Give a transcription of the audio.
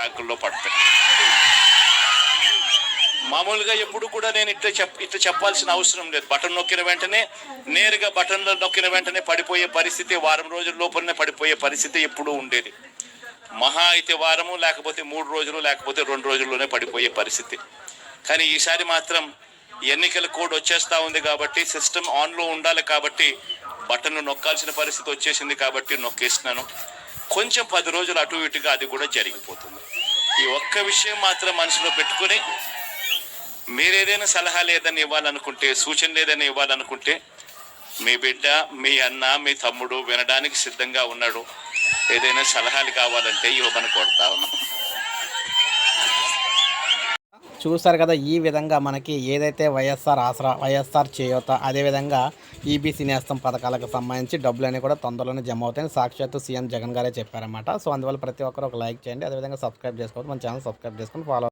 బ్యాంకుల్లో పడతాయి. మామూలుగా ఎప్పుడు కూడా నేను ఇట్లా చెప్ ఇట్లా చెప్పాల్సిన అవసరం లేదు. బటన్ నొక్కిన వెంటనే నేరుగా బటన్లో నొక్కిన వెంటనే పడిపోయే పరిస్థితి వారం రోజుల లోపలనే పడిపోయే పరిస్థితి ఎప్పుడూ ఉండేది. మహా అయితే వారము లేకపోతే మూడు రోజులు లేకపోతే రెండు రోజుల్లోనే పడిపోయే పరిస్థితి. కానీ ఈసారి మాత్రం ఎన్నికల కోడ్ వచ్చేస్తా ఉంది కాబట్టి సిస్టమ్ ఆన్లో ఉండాలి కాబట్టి బటన్ నొక్కాల్సిన పరిస్థితి వచ్చేసింది కాబట్టి నొక్కేసినాను. కొంచెం పది రోజులు అటు ఇటుగా అది కూడా జరిగిపోతుంది. ఈ ఒక్క విషయం మాత్రం మనసులో పెట్టుకొని మీరు ఏదైనా సలహా లేదని ఇవ్వాలనుకుంటే సూచన లేదని ఇవ్వాలనుకుంటే మీ బిడ్డ మీ అన్న మీ తమ్ముడు వినడానికి సిద్ధంగా ఉన్నాడు. ఏదైనా సలహాలు కావాలంటే ఇవ్వమని కొడతా ఉన్నాం. చూస్తారు కదా ఈ విధంగా మనకి ఏదైతే వైఎస్ఆర్ ఆసరా వైఎస్ఆర్ చేయూత అదేవిధంగా ఈబీసీ నేస్తం పథకాలకు సంబంధించి డబ్బులన్నీ కూడా తొందరలోనే జమ అవుతాయని సాక్షాత్తు సీఎం జగన్ గారే చెప్పారన్నమాట. సో అందువల్ల ప్రతి ఒక్కరు ఒక లైక్ చేయండి. అదేవిధంగా సబ్స్క్రైబ్ చేసుకోవచ్చు మన ఛానల్ సబ్స్క్రైబ్ చేసుకొని ఫాలో